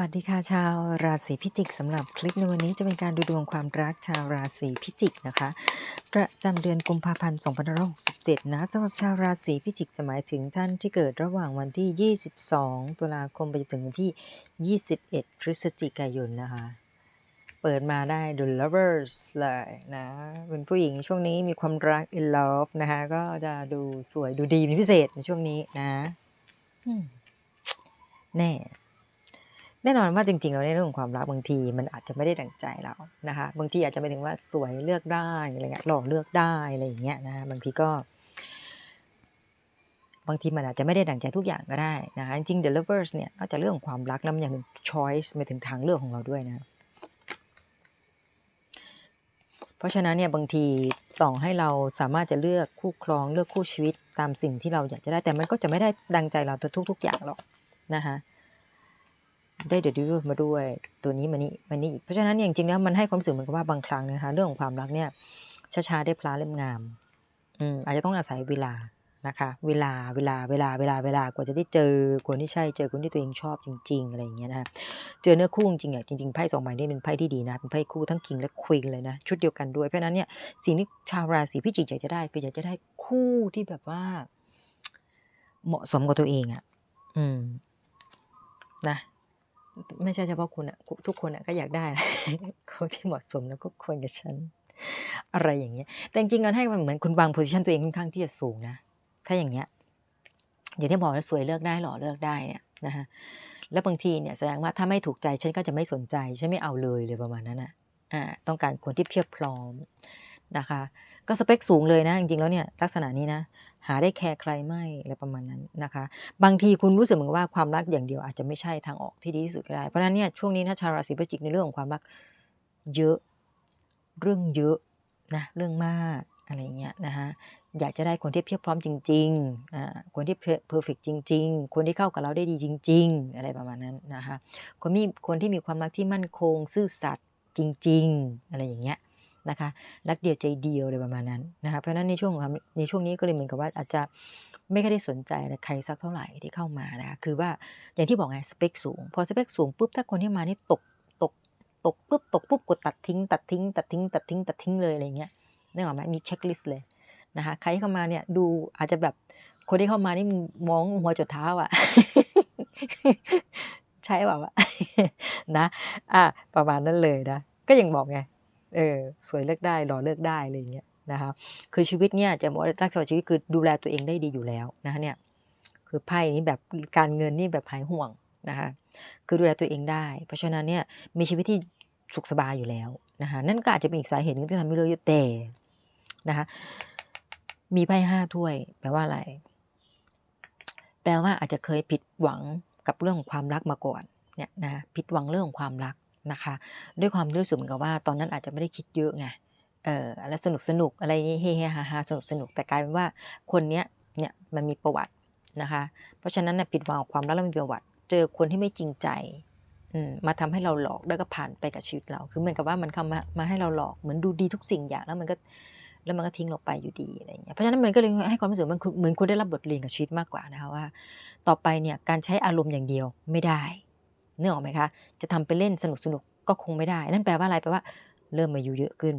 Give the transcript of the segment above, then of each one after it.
วัสดีค่ะชาวราศีพิจิกสำหรับคลิปในวันนี้จะเป็นการดูดวงความรักชาวราศีพิจิกนะคะ ประจำเดือนกุมภาพันธ์2567 นะสำหรับชาวราศีพิจิกจะหมายถึงท่านที่เกิดระหว่างวันที่ 22 ตุลาคมไปจนถึงวันที่ 21 พฤศจิกายนนะคะ เปิดมาได้ The Lovers เลยนะเป็นผู้หญิงช่วงนี้มีความรัก in love นะคะก็จะดูสวยดูดีเป็นพิเศษในช่วงนี้นะแน่ แน่นอนว่าจริงๆแล้วในเรื่องของความรักบางทีมันอาจจะไม่ได้ดังใจเรานะคะบางทีอาจจะไม่ถึงว่าสวยเลือกได้อะไรเงี้ยหล่อเลือกได้อะไรอย่างเงี้ยนะบางทีก็ บางทีมันอาจจะไม่ได้ดังใจทุกอย่างก็ได้นะคะจริงๆ The Lovers เนี่ยนอกจากเรื่องของความรักแล้วมันยังเป็น choice ไปถึงทางเลือกของเราด้วยนะเพราะฉะนั้นเนี่ยบางทีต่อให้เราสามารถจะเลือกคู่ครองเลือกคู่ชีวิตตามสิ่งที่เราอยากจะได้แต่มันก็จะไม่ได้ดังใจเราทุกๆอย่างหรอกนะคะ ได้เด e ดิวมาด้วยตัวนี้มานี่มานี่เพราะฉะนั้นเนี่ยจริงๆแล้วมันให้ความรู้สึกเหมือนกับว่าบางครั้งนะคะ เรื่องของความรักเนี่ยช้าๆได้พลาเล่มงาม อืมอาจจะต้องอาศัยเวลานะคะ เวลาเวลาเวลาเวลาเวลากว่าจะได้เจอคนที่ใช่เจอคนที่ตัวเองชอบจริง ๆ อะไรอย่างเงี้ยนะคะเจอเนื้อคู่จริงๆอะจริงๆไพ่สองใบนี้เป็นไพ่ที่ดีนะเป็นไพ่คู่ทั้งคิงและควีนเลยนะชุดเดียวกันด้วยเพราะฉะนั้นเนี่ยสิ่งที่ชาวราศีพิจิกอยากจะได้คืออยากจะได้คู่ที่แบบว่า เหมาะสมกับตัวเองอะ อืม นะ ไม่ใช่เฉพาะคุณอะทุกคนอะก็อยากได้นะคนที่เหมาะสมแล้วก็ควรกับฉัน อะไรอย่างเงี้ย แต่จริงๆการให้มันเหมือนคุณวางโพสิชันตัวเองค่อนข้างที่จะสูงนะ ถ้าอย่างเงี้ยอย่างที่บอกแล้วสวยเลือกได้หล่อเลือกได้เนี่ยนะฮะแล้วบางทีเนี่ยแสดงว่าถ้าไม่ถูกใจฉันก็จะไม่สนใจฉันไม่เอาเลยเลยประมาณนั้นอะอ่าต้องการคนที่เพียบพร้อม นะคะ ก็สเปคสูงเลยนะ จริงๆแล้วเนี่ยลักษณะนี้นะ หาได้แคร์ใครไม่อะไรประมาณนั้นนะคะ บางทีคุณรู้สึกเหมือนว่าความรักอย่างเดียวอาจจะไม่ใช่ทางออกที่ดีที่สุดก็ได้ เพราะฉะนั้นเนี่ยช่วงนี้นะชาวราศีพฤศจิกในเรื่องของความรักเยอะเรื่องเยอะนะเรื่องมากอะไรเงี้ยนะคะอยากจะได้คนที่เพียบพร้อมจริงๆอ่าคนที่เพอร์เฟกจริง ๆ คนที่เข้ากับเราได้ดีจริง ๆ อะไรประมาณนั้นนะคะคนมีคนที่มีความรักที่มั่นคง ซื่อสัตย์จริง ๆ อะไรอย่างเงี้ย นะคะรักเดียวใจเดียวอะไรประมาณนั้นนะคะเพราะฉะนั้นในช่วงในช่วงนี้ก็เลยเหมือนกับว่าอาจจะไม่ค่อยได้สนใจอะไรใครสักเท่าไหร่ที่เข้ามานะคะคือว่าอย่างที่บอกไงสเปคสูง พอสเปคสูงปุ๊บถ้าคนที่มานี่ตกตกตกปุ๊บตกปุ๊บกดตัดทิ้ง ตัดทิ้ง ตัดทิ้ง ตัดทิ้ง ตัดทิ้งเลยอะไรเงี้ยนึกออกไหมมีเช็คลิสต์เลยนะคะใครเข้ามาเนี่ยดูอาจจะแบบคนที่เข้ามานี่มองหัวจดเท้าอะใช่แบบว่านะอะประมาณนั้นเลยนะก็ยังบอกไง เออสวยเลือกได้หล่อเลือกได้อะไรอย่างเงี้ยนะคะคือชีวิตเนี่ยจะบอกว่ารักษาชีวิตคือดูแลตัวเองได้ดีอยู่แล้วนะคะเนี่ยคือไพ่นี้แบบการเงินนี่แบบหายห่วงนะคะคือดูแลตัวเองได้ เพราะฉะนั้นเนี่ยมีชีวิตที่สุขสบายอยู่แล้วนะคะนั่นก็อาจจะเป็นอีกสาเหตุหนึงที่ทำให้เลิกแต่นะคะมีไพ่ห้าถ้วย แปลว่าอะไร แปลว่าอาจจะเคยผิดหวังกับเรื่องของความรักมาก่อนเนี่ยนะผิดหวังเรื่องของความรัก นะคะ ด้วยความรู้สึกเหมือนกับว่า ตอนนั้นอาจจะไม่ได้คิดเยอะไงเออแล้วสนุกสนุกอะไรนี่เฮเฮฮาฮาสนุกสนุกแต่กลายเป็นว่าคนเนี้ยเนี่ยมันมีประวัตินะคะ เพราะฉะนั้นเนะผิดหวังความรักแล้วมีประวัติ เจอคนที่ไม่จริงใจมมาทำให้เราหลอกแล้วก็ผ่านไปกับชีวิตเรา คือเหมือนกับว่ามันเข้ามามาให้เราหลอกเหมือนดูดีทุกสิ่งอย่างแล้วมันก็แล้วมันก็ทิ้งเราไปอยู่ดีอะไรอย่างเงี้ยเพราะฉะนั้นมันก็เลยให้ความรู้สึกมันเหมือนคุณได้รับบทเรียนกับชีวิตมากกว่านะคะว่า ต่อไปเนี่ยการใช้อารมณ์อย่างเดียวไม่ได้ เนื้อออกไหมคะ จะทำไปเล่นสนุกสนุกก็คงไม่ได้ นั่นแปลว่าอะไรแปลว่า เริ่มอายุเยอะขึ้น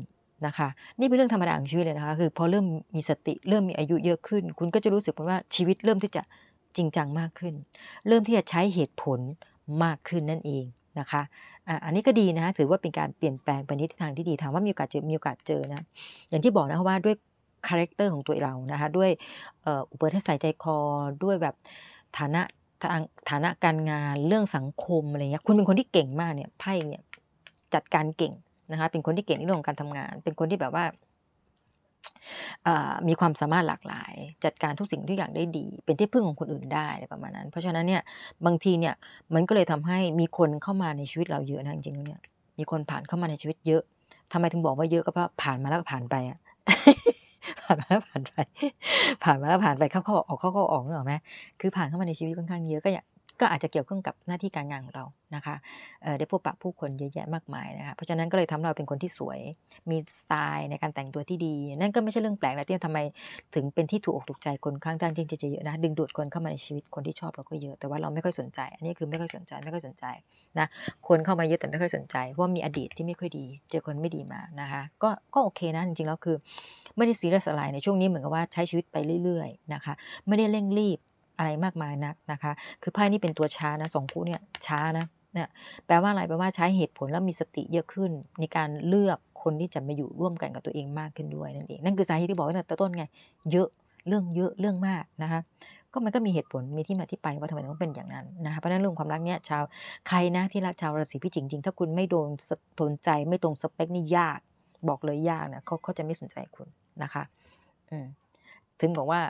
นะคะ นี่เป็นเรื่องธรรมดาของชีวิตเลยนะคะ คือพอเริ่มมีสติเริ่มมีอายุเยอะขึ้น คุณก็จะรู้สึกว่าชีวิตเริ่มที่จะจริงจังมากขึ้น เริ่มที่จะใช้เหตุผลมากขึ้นนั่นเองนะคะอันนี้ก็ดีนะถือว่าเป็นการเปลี่ยนแปลงไปในทิศทางที่ดีถามว่ามีโอกาสเจอมีโอกาสเจอนะอย่างที่บอกนะคะว่าด้วยคาแรคเตอร์ของตัวเรานะคะด้วยอุปนิสัยใจคอด้วยแบบฐานะ ทางฐานะการงานเรื่องสังคมอะไรเงี้ยคุณเป็นคนที่เก่งมากเนี่ยไพ่เนี่ยจัดการเก่งนะคะเป็นคนที่เก่งในเรื่องของการทำงาน เป็นคนที่แบบว่ามีความสามารถหลากหลาย จัดการทุกสิ่งทุกอย่างได้ดี เป็นที่พึ่งของคนอื่นได้ประมาณนั้น เพราะฉะนั้นเนี่ยบางทีเนี่ยมันก็เลยทำให้มีคนเข้ามาในชีวิตเราเยอะนะจริงๆเนี่ยมีคนผ่านเข้ามาในชีวิตเยอะทำไมถึงบอกว่าเยอะก็เพราะผ่านมาแล้วก็ผ่านไปอะานมาแล้วผ่านไป ผ่านมาแล้วผ่านไปเข้าเข้าออกเข้าเข้าออกนึกอไหมคือผ่านเข้ามาในชีวิตค่อนข้างเยอะก็อย่ากก็อาจจะเกี่ยวข้องกับหน้าที่การงานของเรานะคะได้พบปะผู้คนเยอะแยะมากมายนะคะ เพราะฉะนั้นก็เลยทำให้เราเป็นคนที่สวย มีสไตล์ในการแต่งตัวที่ดี นั่นก็ไม่ใช่เรื่องแปลกนะที่ทำไมถึงเป็นที่ถูกอกถูกใจคนข้างด้านจริงจะเยอะนะ ดึงดูดคนเข้ามาในชีวิตคนที่ชอบเราก็เยอะ แต่ว่าเราไม่ค่อยสนใจ อันนี้คือไม่ค่อยสนใจไม่ค่อยสนใจนะ คนเข้ามาเยอะแต่ไม่ค่อยสนใจ เพราะว่ามีอดีตที่ไม่ค่อยดี เจอคนไม่ดีมานะคะ ก็ก็โอเคนะจริงๆแล้วคือ ไม่ได้ซีเรียสอะไรในช่วงนี้เหมือนกับว่าใช้ชีวิตไปเรื่อยๆนะคะ ไม่ได้เร่งรีบอะไรมากมายนักนะคะ คือไพ่นี่เป็นตัวช้านะสองคู่เนี่ยช้านะเนี่ยแปลว่าอะไรแปลว่าใช้เหตุผลแล้วมีสติเยอะขึ้น ในการเลือกคนที่จะมาอยู่ร่วมกันกับตัวเองมากขึ้นด้วยนั่นเองนั่นคือสาเหตุที่บอกตั้งแต่ต้นไงเยอะเรื่องเยอะเรื่องมากนะคะก็มันก็มีเหตุผลมีที่มาที่ไปว่าทำไมต้องเป็นอย่างนั้นนะคะเพราะฉะนั้นเรื่องความรักเนี่ยชาวใครนะที่รักชาวราศีพิจิกจริงถ้าคุณไม่โดนสนใจไม่ตรงสเปคนี่ยาก บอกเลยยากนะเขาเขาจะไม่สนใจคุณ นะคะถึงบอกว่า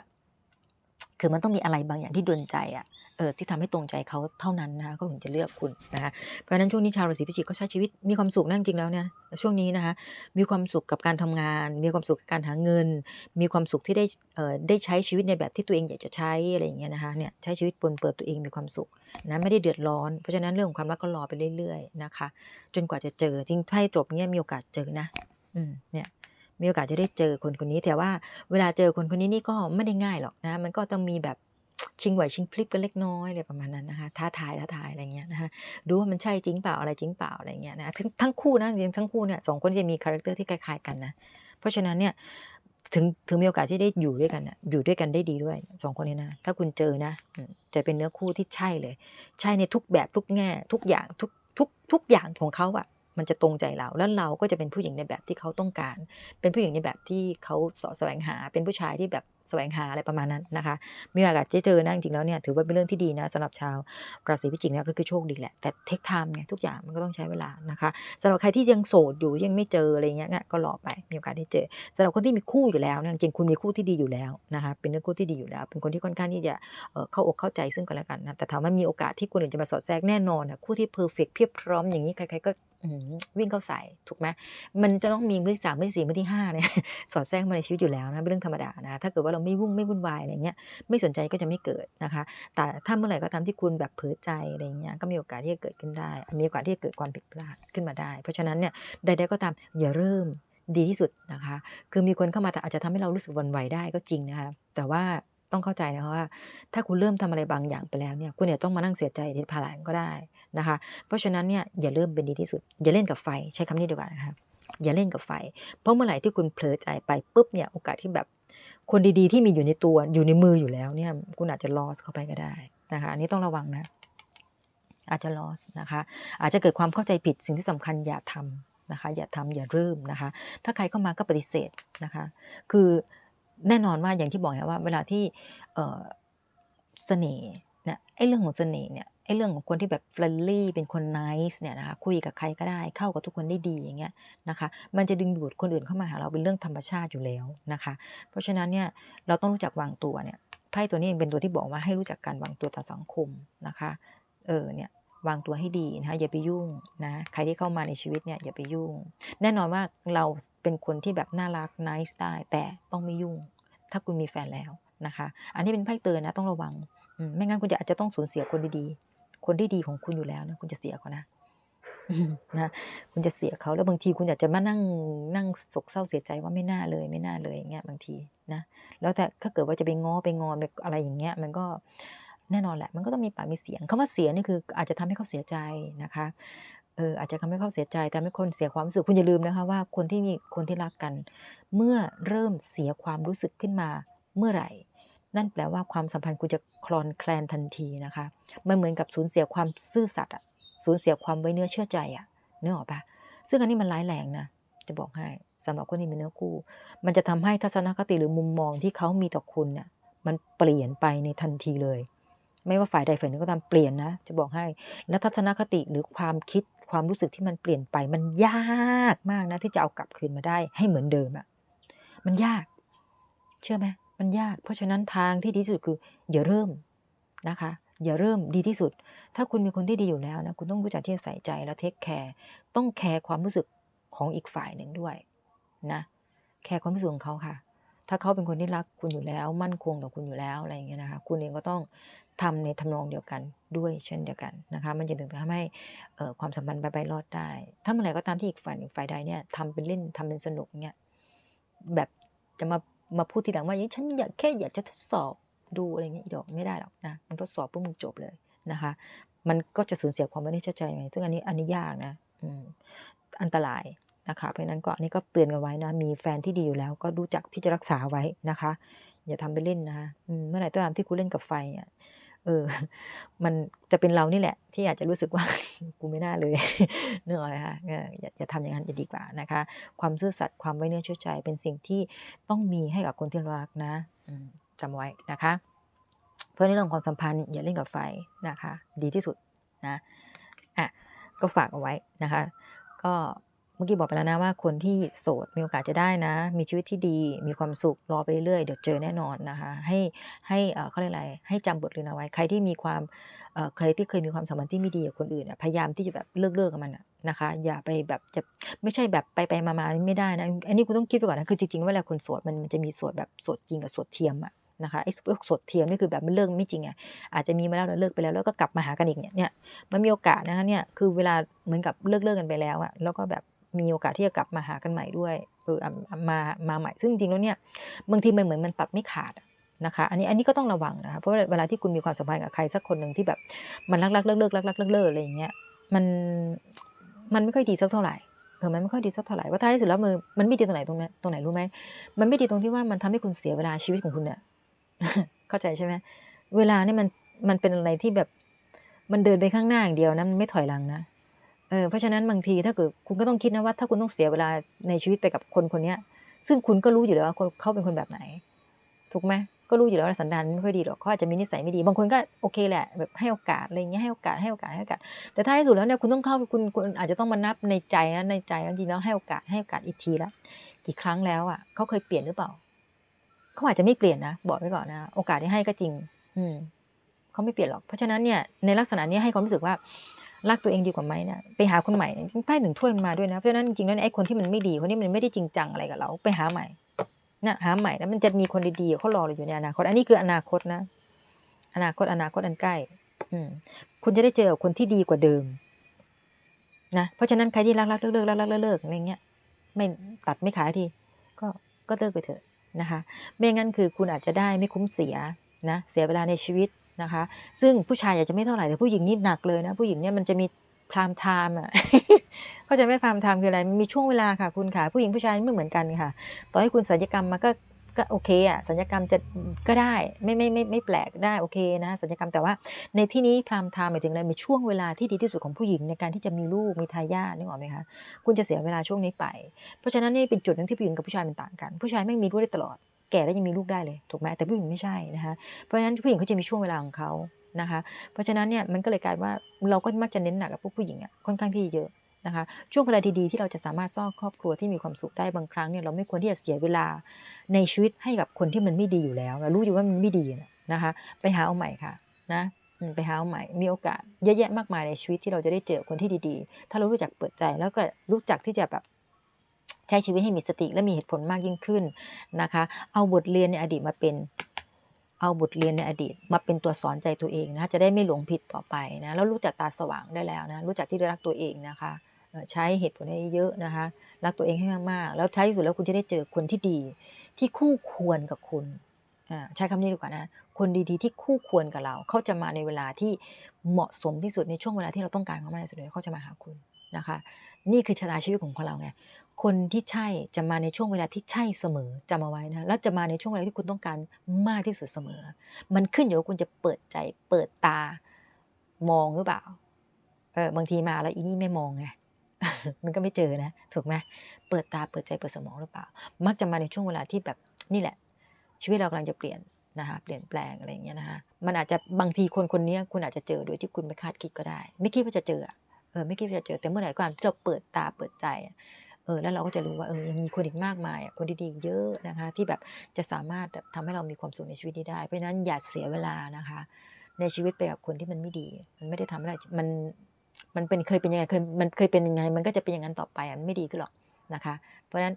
คือมันต้องมีอะไรบางอย่างที่ดนใจอะ่ะเออที่ทำให้ตรงใจเขาเท่านั้นนะคะก็ถึงจะเลือกคุณนะคะเพราะฉะนั้นช่วงนี้ชาวราศีพิจิกก็ใช้ชีวิตมีความสุขนั่งจริงแล้วเนี่ยช่วงนี้นะคะมีความสุขกับการทำงาน มีความสุขกับการหาเงิน มีความสุขที่ได้เออได้ใช้ชีวิตในแบบที่ตัวเองอยากจะใช้อะไรอย่างเงี้ยนะคะเนี่ยใช้ชีวิตปนเปิดตัวเองมีความสุขนะไม่ได้เดือดร้อนเพราะฉะนั้นเรื่องของความรักก็รอไปเรื่อย ๆนะคะ จนกว่าจะเจอจริงไพ่จบเนี่ยมีโอกาสเจอนะอืมเนี่ย มีโอกาสจะได้เจอคนคนนี้แต่ว่าเวลาเจอคนคนนี้นี่ก็ไม่ได้ง่ายหรอกนะ มันก็ต้องมีแบบชิงไหวชิงพลิบกันเล็กน้อยอะไรประมาณนั้นนะคะท้าทายท้าทายอะไรเงี้ยนะคะดูว่ามันใช่จริงเปล่าอะไรจริงเปล่าอะไรเงี้ยนะทั้งทั้งคู่นะจริงทั้งคู่เนี่ยสองคนจะมีคาแรคเตอร์ที่คล้ายๆกันนะเพราะฉะนั้นเนี่ยถึงถึงมีโอกาสที่ได้อยู่ด้วยกันนะอยู่ด้วยกันได้ดีด้วยสองคนนี้นะถ้าคุณเจอนะจะเป็นเนื้อคู่ที่ใช่เลย ใช่ในทุกแบบทุกแง่ ทุกอย่างทุกทุกทุกอย่างของเขาอะ มันจะตรงใจเราแล้วเราก็จะเป็นผู้หญิงในแบบที่เขาต้องการ เป็นผู้หญิงในแบบที่เขาสาะแสวงหา เป็นผู้ชายที่แบบแสวงหาอะไรประมาณนั้นนะคะ มีโอกาสเจอนะจริงๆแล้วเนี่ยถือว่าเป็นเรื่องที่ดีนะสำหรับชาวราศีพิจิกเนี่ยก็คือโชคดีแหละ แต่เทคไทม์ไงทุกอย่างมันก็ต้องใช้เวลานะคะสำหรับใครที่ยังโสดอยู่ยังไม่เจออะไรเงี้ยก็รอไปมีโอกาสที่เจอสำหรับคนที่มีคู่อยู่แล้วเนี่ยจริงๆคุณมีคู่ที่ดีอยู่แล้วนะคะเป็นเรื่องคู่ที่ดีอยู่แล้ว เป็นคนที่ค่อนข้างที่จะเข้าอกเข้าใจซึ่งกันและกันนะแต่ถามว่ามีโอกาสที่คนอื่นจะมาสอดแทรกแน่นอนนะคู่ที่เพอร์เฟกเพียบพร้อมอย่างนี้ใครๆก็ วิ่งเข้าใส่ถูกไหมมันจะต้องมีมือที่สามมือที่สี่มือที่ห้าเนี่ยสอดแทรกมาในชีวิตอยู่แล้วนะเป็นเรื่องธรรมดานะถ้าเกิดว่าเราไม่วุ่งไม่วุ่นวายอะไรเงี้ยไม่สนใจก็จะไม่เกิดนะคะ แต่ถ้าเมื่อไหร่ก็ตามที่คุณแบบเผลอใจอะไรเงี้ยก็มีโอกาสที่จะเกิดขึ้นได้ มีโอกาสที่จะเกิดความผิดพลาดขึ้นมาได้ เพราะฉะนั้นเนี่ยใดๆก็ตามอย่าเริ่มดีที่สุดนะคะ คือมีคนเข้ามาแต่อาจจะทำให้เรารู้สึกวันไหวได้ก็จริงนะคะแต่ว่า ต้องเข้าใจนะคะว่า ถ้าคุณเริ่มทำอะไรบางอย่างไปแล้วเนี่ยคุณเนี่ยต้องมานั่งเสียใจในภายหลังก็ได้นะคะ เพราะฉะนั้นเนี่ยอย่าเริ่มเป็นดีที่สุด อย่าเล่นกับไฟใช้คำนี้ดีกว่านะคะอย่าเล่นกับไฟ เพราะเมื่อไหร่ที่คุณเผลอใจไปปุ๊บเนี่ยโอกาสที่แบบคนดีๆ ที่มีอยู่ในตัวอยู่ในมืออยู่แล้วเนี่ยคุณอาจจะ loss เข้าไปก็ได้นะคะอันนี้ต้องระวังนะ อาจจะ loss นะคะ อาจจะเกิดความเข้าใจผิดสิ่งที่สำคัญอย่าทำนะคะ อย่าทำอย่าเริ่มนะคะ ถ้าใครเข้ามาก็ปฏิเสธนะคะ คือ แน่นอนว่าอย่างที่บอกว่า เวลาที่เสน่ห์เนี่ยไอ้เรื่องของเสน่ห์เนี่ยไอ้เรื่องของคนที่แบบเฟรนลี่เป็นคนนิสเนี่ยนะคะคุยกับใครก็ได้เข้ากับทุกคนได้ดีอย่างเงี้ยนะคะมันจะดึงดูดคนอื่นเข้ามาหาเราเป็นเรื่องธรรมชาติอยู่แล้วนะคะ เพราะฉะนั้นเนี่ยเราต้องรู้จักวางตัวเนี่ยไพ่ตัวนี้เองเป็นตัวที่บอกว่าให้รู้จักการวางตัวต่อสังคมนะคะเออเนี่ย วางตัวให้ดีนะคะอย่าไปยุ่งนะใครที่เข้ามาในชีวิตเนี่ยอย่าไปยุ่ง แน่นอนว่าเราเป็นคนที่แบบน่ารักนิสได้แต่ต้องไม่ยุ่ง ถ้าคุณมีแฟนแล้วนะคะ อันนี้เป็นไพ่เตือนนะต้องระวังอืมไม่งั้นคุณจะอาจจะต้องสูญเสียคนดีๆคนที่ดีของคุณอยู่แล้วนะคุณจะเสียเขานะนะคุณจะเสียเขาแล้วบางทีคุณอยากจะมานั่งนั่งโศกเศร้าเสียใจว่าไม่น่าเลยไม่น่าเลยอย่างเงี้ยบางทีนะแล้วแต่ถ้าเกิดว่าจะไปง้อไปงอนไปอะไรอย่างเงี้ย มันก็ แน่นอนแหละ มันก็ต้องมีปากมีเสียงคำว่าเสียนี่คืออาจจะทำให้เขาเสียใจนะคะเอออาจจะทำให้เขาเสียใจทำให้คนเสียความรู้สึกคุณอย่าลืมนะคะว่าคนที่มีคนที่รักกัน เมื่อเริ่มเสียความรู้สึกขึ้นมาเมื่อไหร่ นั่นแปลว่าความสัมพันธ์คุณจะคลอนแคลนทันทีนะคะมันเหมือนกับสูญเสียความซื่อสัตย์อะสูญเสียความไว้เนื้อเชื่อใจอะนึกออกปะซึ่งอันนี้มันร้ายแรงนะจะบอกให้สำหรับคนที่มีเนื้อคู่ มันจะทำให้ทัศนคติหรือมุมมองที่เขามีต่อคุณเนี่ยมันเปลี่ยนไปในทันทีเลย ไม่ว่าฝ่ายใดฝ่ายหนึ่งก็ตามเปลี่ยนนะ จะบอกให้ แล้วทัศนคติหรือความคิดความรู้สึกที่มันเปลี่ยนไป มันยากมากนะ ที่จะเอากลับคืนมาได้ให้เหมือนเดิมอะมันยาก เชื่อไหมมันยาก เพราะฉะนั้นทางที่ดีที่สุดคืออย่าเริ่มนะคะ อย่าเริ่มดีที่สุด ถ้าคุณมีคนที่ดีอยู่แล้วนะคุณต้องรู้จักที่จะใส่ใจและเทคแคร์ต้องแคร์ความรู้สึกของอีกฝ่ายหนึ่งด้วยนะแคร์ความรู้สึกของเขาค่ะถ้าเขาเป็นคนที่รักคุณอยู่แล้ว มั่นคงต่อคุณอยู่แล้วอะไรอย่างเงี้ยนะคะ คุณเองก็ต้อง ทำในทำนองเดียวกันด้วยเช่นเดียวกันนะคะมันจะถึงทำให้ความสัมพันธ์ไปไปรอดได้ ถ้าเมื่อไหร่ก็ตามที่อีกฝ่ายหนึ่งฝ่ายใดเนี่ยทำเป็นเล่นทำเป็นสนุกเนี่ยแบบจะมามาพูดทีหลังว่าฉันอยากแค่อยากจะทดสอบดูอะไรเงี้ยอีดอกไม่ได้หรอกนะมันทดสอบปุ๊บมึงจบเลยนะคะ มันก็จะสูญเสียความไม่ได้เชื่อใจไงซึ่งอันนี้อันนี้ยากนะอืมอันตรายนะคะเพราะนั้นก็อันนี้ก็เตือนกันไว้นะ มีแฟนที่ดีอยู่แล้ว ก็รู้จักที่จะรักษาไว้นะคะ อย่าทำไปเล่นนะอืมเมื่อไหร่ก็ตามที่คุณเล่นกับไฟอะ เออ มันจะเป็นเรานี่แหละ ที่อาจจะรู้สึกว่ากูไม่น่าเลยเนื้ออะไรคะอย่าอย่าทำอย่างนั้นจะดีกว่านะคะ ความซื่อสัตย์ความไว้เนื้อเชื่อใจเป็นสิ่งที่ต้องมีให้กับคนที่รักนะจำไว้นะคะ เพราะในเรื่องของความสัมพันธ์อย่าเล่นกับไฟนะคะ ดีที่สุดนะอะก็ฝากเอาไว้นะคะ ก็ เมื่อกี้บอกไปแล้วนะว่าคนที่โสดมีโอกาสจะได้นะ มีชีวิตที่ดี มีความสุขรอไปเรื่อยเดี๋ยวเจอแน่นอนนะคะ ให้ให้เขาเรียกอะไรให้จำบทเรียนเอาไว้ ใครที่มีความเอ่อใครที่เคยมีความสัมพันธ์ที่ไม่ดีกับคนอื่นพยายามที่จะแบบเลิกเลิกกับมันนะคะ อย่าไปแบบจะไม่ใช่แบบไปไปมามาไม่ได้นะอันนี้คุณต้องคิดไปก่อนนะคือจริงๆเวลาคนโสดมันมันจะมีโสดแบบโสดจริงกับโสดเทียมอะนะคะไอ้พวกโสดเทียมนี่คือแบบมันเลิกไม่จริงไงอาจจะมีมาแล้วแล้วเลิกไปแล้วแล้วก็กลับมาหากันอีกเนี่ยเนี่ยมันมีโอกาสนะคะเนี่ยคือเวลาเหมือนกับเลิกเลิกกันไปแล้วอะแล้วก็แบบ มีโอกาสที่จะกลับมาหากันใหม่ด้วยเอออะมามาใหม่ซึ่งจริงๆแล้วเนี่ยบางทีมันเหมือนมันตัดไม่ขาดนะคะอันนี้อันนี้ก็ต้องระวังนะคะเพราะเวลาที่คุณมีความสัมพันธ์กับใครสักคนหนึ่งที่แบบมันรักรักเลิกเลิกรักรักเลิกเลิกอะไรอย่างเงี้ยมันมันไม่ค่อยดีสักเท่าไหร่เออมันไม่ค่อยดีสักเท่าไหร่ว่าท้ายที่สุดแล้วมือมันไม่ดีตรงไหนตรงนี้ตรงไหนรู้ไหมมันไม่ดีตรงที่ว่ามันทำให้คุณเสียเวลาชีวิตของคุณเนี่ยเข้าใจใช่ไหมเวลาเนี่ยมันมันเป็นอะไรที่แบบมันเดินไปข้างหน้าอย่างเดียวนะมันไม่ถอยหลังนะ เออเพราะฉะนั้นบางทีถ้าเกิดคุณก็ต้องคิดนะว่าถ้าคุณต้องเสียเวลาในชีวิตไปกับคนคนนี้ซึ่งคุณก็รู้อยู่แล้วว่าคนเขาเป็นคนแบบไหน ถูกไหมก็รู้อยู่แล้วว่าสันดานไม่ค่อยดีหรอกเขาอาจจะมีนิสัยไม่ดี บางคนก็โอเคแหละแบบให้โอกาสอะไรเงี้ยให้โอกาสให้โอกาสให้โอกาส แต่ท้ายที่สุดแล้วเนี่ยคุณต้องเข้าคุณคุณอาจจะต้องมานับในใจนะในใจจริงๆแล้วให้โอกาสให้โอกาสอีกทีละกี่ครั้งแล้วอะเขาเคยเปลี่ยนหรือเปล่าเขาอาจจะไม่เปลี่ยนนะบอกไว้ก่อนนะโอกาสที่ให้ก็จริง อืมเขาไม่เปลี่ยนหรอกเพราะฉะนั้นเนี่ยในลักษณะนี้ให้ความรู้สึกว่า รักตัวเองดีกว่าไหมเนี่ยไปหาคนใหม่ไพ่หนึ่งถ้วยมาด้วยนะเพราะฉะนั้นจริงๆแล้วไอ้คนที่มันไม่ดีคนที่มันไม่ได้จริงจังอะไรกับเรา ไปหาใหม่นะหาใหม่แล้วมันจะมีคนดีๆเขารอเราอยู่ในอนาคต อันนี้คืออนาคตนะ อนาคตอนาคตอันใกล้ อืม คุณจะได้เจอคนที่ดีกว่าเดิม นะเพราะฉะนั้นใครที่รักรักเลิกเลิกรักรักเลิกเลิกอะไรเงี้ยไม่ตัดไม่ขายทีก็ก็เลิกไปเถอะนะคะ ไม่งั้นคือคุณอาจจะได้ไม่คุ้มเสียนะ เสียเวลาในชีวิต นะคะ ซึ่งผู้ชายอาจจะไม่เท่าไหร่แต่ผู้หญิงนี่หนักเลยนะ ผู้หญิงเนี่ยมันจะมีพรามไทม์อะเขาจะไม่พรามไทม์คืออะไรมีช่วงเวลาค่ะคุณค่ะ ผู้หญิงผู้ชายไม่เหมือนกันค่ะ ต่อให้คุณศัลยกรรมมาก็ก็โอเคอะศัลยกรรมจะก็ได้ไม่ไม่ไม่ไม่แปลกได้โอเคนะศัลยกรรมแต่ว่าในที่นี้พรามไทม์หมายถึงอะไรมีช่วงเวลาที่ดีที่สุดของผู้หญิงในการที่จะมีลูกมีทายาทนึกออกไหมคะคุณจะเสียเวลาช่วงนี้ไป เพราะฉะนั้นนี่เป็นจุดหนึ่งที่ผู้หญิงกับผู้ชายมันต่างกัน ผู้ชายไม่มีลูกได้ตลอด แก่แล้วยังมีลูกได้เลยถูกไหมแต่ผู้หญิงไม่ใช่นะคะเพราะฉะนั้นผู้หญิงเขาจะมีช่วงเวลาของเขานะคะเพราะฉะนั้นเนี่ยมันก็เลยกลายว่าเราก็มักจะเน้นหนักกับพวกผู้หญิงอะค่อนข้างที่เยอะนะคะช่วงเวลาดีๆที่เราจะสามารถสร้างครอบครัวที่มีความสุขได้บางครั้งเนี่ยเราไม่ควรที่จะเสียเวลาในชีวิตให้กับคนที่มันไม่ดีอยู่แล้วเรารู้อยู่ว่ามันไม่ดีนะคะไปหาเอาใหม่ค่ะนะไปหาเอาใหม่มีโอกาสเยอะแยะมากมายในชีวิตที่เราจะได้เจอคนที่ดีๆ ถ้าเรารู้จักเปิดใจแล้วก็รู้จักที่จะแบบ ใช้ชีวิตให้มีสติและมีเหตุผลมากยิ่งขึ้นนะคะ เอาบทเรียนในอดีตมาเป็นเอาบทเรียนในอดีตมาเป็นตัวสอนใจตัวเองนะจะได้ไม่หลงผิดต่อไปนะแล้วรู้จักตาสว่างได้แล้วนะรู้จักที่รักตัวเองนะคะใช้เหตุผลให้เยอะนะคะรักตัวเองให้มากๆแล้วท้ายสุดแล้วคุณจะได้เจอคนที่ดี ที่คู่ควรกับคุณใช้คำนี้ดีกว่านะคนดีๆที่คู่ควรกับเราเขาจะมาในเวลาที่เหมาะสมที่สุดในช่วงเวลาที่เราต้องการเขามากที่สุดเขาจะมาหาคุณนะคะ นี่คือชะตาชีวิตของเราไงคนที่ใช่จะมาในช่วงเวลาที่ใช่เสมอจำเอาไว้นะแล้วจะมาในช่วงเวลาที่คุณต้องการมากที่สุดเสมอ มันขึ้นอยู่ว่าคุณจะเปิดใจเปิดตามองหรือเปล่าเออบางทีมาแล้วอีนี่ไม่มองไงมันก็ไม่เจอนะ ถูกไหมเปิดตาเปิดใจเปิดสมองหรือเปล่า มักจะมาในช่วงเวลาที่แบบนี่แหละ ชีวิตเรากำลังจะเปลี่ยนนะคะเปลี่ยนแปลงอะไรอย่างเงี้ยนะคะมันอาจจะบางทีคนคนนี้คุณอาจจะเจอโดยที่คุณไม่คาดคิดก็ได้ ไม่คิดว่าจะเจอ ออไม่คิดจะเจอแต่เมื่อไหร่ก็ตามที่เราเปิดตาเปิดใจเออแล้วเราก็จะรู้ว่าเออยังมีคนอีกมากมายคนดีๆเยอะนะคะ ที่แบบจะสามารถทำให้เรามีความสุขในชีวิตได้ เพราะฉะนั้นอย่าเสียเวลานะคะ ในชีวิตไปกับคนที่มันไม่ดี มันไม่ได้ทำอะไรมันมันเป็นเคยเป็นยังไงเคยมันเคยเป็นยังไง มันก็จะเป็นอย่างนั้นต่อไปมันไม่ดีขึ้นหรอกนะคะ เพราะฉะนั้น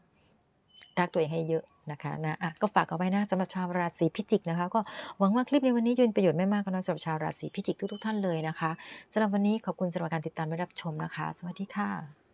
รักตัวเองให้เยอะ นะคะนะะก็ฝากเอาไว้นะสำหรับชาวราศีพิจิกนะคะ ก็หวังว่าคลิปในวันนี้จะเป็นประโยชน์ไม่มากก็น้อยสำหรับชาวราศีพิจิกทุกๆท่านเลยนะคะสำหรับวันนี้ขอบคุณสำหรับการติดตามและรับชมนะคะ สวัสดีค่ะ